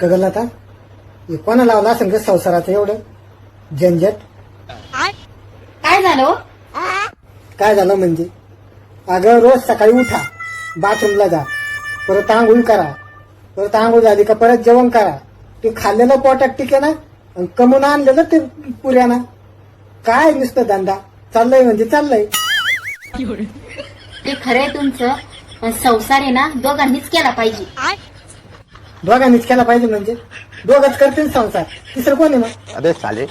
कगल आता? हे कोणा लावला असं ग संसाराचं एवढं? झंझट? काय झालं हो? काय झालं म्हणजे? अगं रोज सकाळी उठा बाथरूमला जा परत आंघोळ करा परत आंघोळ झाली का परत जेवण करा. ते खाल्लेलं पोटात टिके ना? आणि कमवून आणलेलं ते पुऱ्याना. काय नुसतं धंदा? चाललंय म्हणजे चाललंय. ते खरंय तुमचं पण संसार आहे ना दोघांनीच केला पाहिजे. दोघांनीच केला पाहिजे म्हणजे. दोघच करतील संसार. तिसरं कोण आहे मग? अबे साले.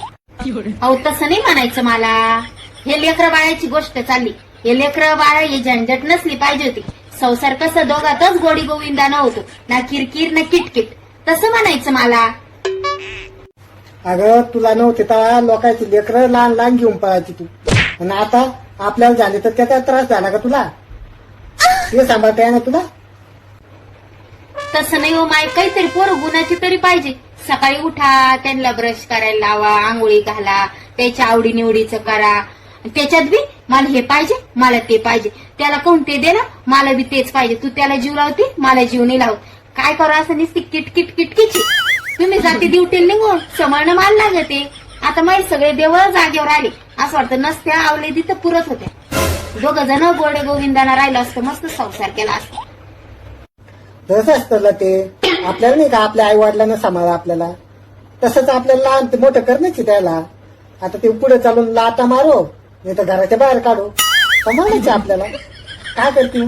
अहो तसं नाही म्हणायचं मला. हे लेकरं बाळाची गोष्ट चालली. हे लेकरं बाळा ही झंझट नसली पाहिजे होती. संसार कसं दोघातच गोडी गोविंदानं होतो ना किरकिर ना किटकिट. तसं म्हणायचं मला. अगं तुला नव्हते तर लोकांची लेकरं लहान लहान घेऊन पळायची तू. आणि आता आपल्याला झाले तर त्याचा त्रास झाला का तुला? ते सांभाळता येणार तुला? तसं नाही हो माय काहीतरी पोरं गुणाची तरी पाहिजे. सकाळी उठा त्यांना ब्रश करायला लावा आंघोळी घाला त्याच्या आवडी निवडीचं करा त्याच्यात बी मला हे पाहिजे मला ते पाहिजे. त्याला कोण ते दे ना मला बी तेच पाहिजे. तू त्याला जीव लावते मला जीव नाही लावत. काय करू असं नुसती किटकिट किटकिची? तुम्ही जाते ड्युटी निघून समरणं माल लागते. आता माही सगळे देव जागेवर आले. असं वाटतं नसत्या आवले तिथं पुरत होत्या. दोघ जण गोडे गोविंदाना राहिलं असतं मस्त संसार केला असतं. तसं असतं ते. आपल्याला नाही का आपल्या आई वडिलांना सांभाळा आपल्याला. तसंच आपल्याला लहान ते मोठं करण्याची त्याला. आता ते पुढे चालून लाता मारो नाही तर घराच्या बाहेर काढू. सांभाळायचे आपल्याला. काय करते?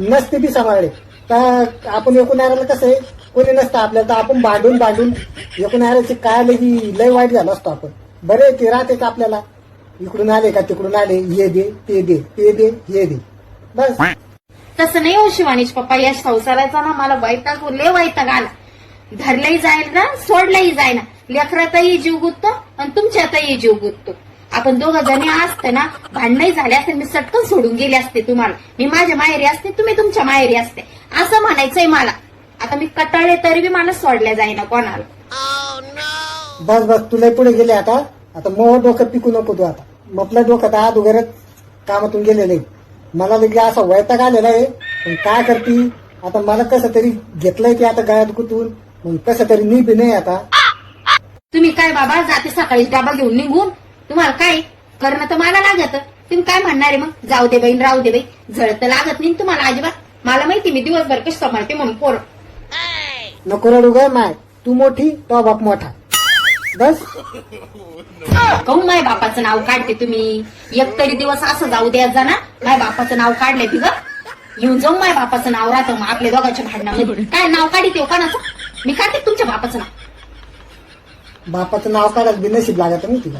नसते बी सांभाळले. तर आपण एकूण आराला कसं आहे? कोणी नसतं आपल्याला. तर आपण भांडून भांडून एकूण आणायची काय आले की लय वाईट झालं असतो आपण. बरे ते राहते का आपल्याला? इकडून आले का तिकडून आले? हे दे ते दे ते दे हे दे. बस. तसं नाही हो शिवानीश पप्पा या संसाराचा ना मला वैताग लय वैताग आला. धरलाही जाईल ना सोडलाही जायना लेकरातही जीव गुततो आणि तुमच्यातही जीव गुततो. आपण दोघं जणी असते ना भांडणही झाले असते मी सटकन सोडून गेले असते तुम्हाला. मी माझ्या माहेरी असते तुम्ही तुमच्या माहेरी असते. असं म्हणायचंय मला. आता मी कटाळे तरी बी मला सोडल्या जाईना कोणाला. बस बस तुला पुढे गेले आता. आता मोह डोकं पिकू नको तू आता. मपलं डोकं तर आज वगैरे कामातून गेलेलं. आहे मला लगे असा वैताग आलेला आहे. पण काय करती? आता मला कसं तरी घेतलंय ते आता गळ्यात गुतून मग कसं तरी मी बी नाही आता. तुम्ही काय बाबा जाते सकाळी डबा घेऊन निघून? तुम्हाला काय? करणं तर मला लागत. तुम्ही काय म्हणणार आहे मग? जाऊ दे बाई राहू दे बाई. झळ तर लागत नाही तुम्हाला अजिबात. मला माहिती मी दिवसभर कशी सांभाळते म्हणून पोरं. नको रडू ग माय. तू मोठी तो बाप मोठा. बस. कहून माय बापाचं नाव काढते तुम्ही? एक तरी दिवस असं जाऊ द्यात जा ना माय बापाचं नाव काढले ती ग येऊन जाऊन माय बापाचं नाव राहतं मग आपल्या दोघांच्या भांडणामध्ये. काय नाव काढी ते कोणाचं? मी काढते तुमच्या बापाचं नाव. बापाचं नाव काढायला बी नशीब लागत नाही तुला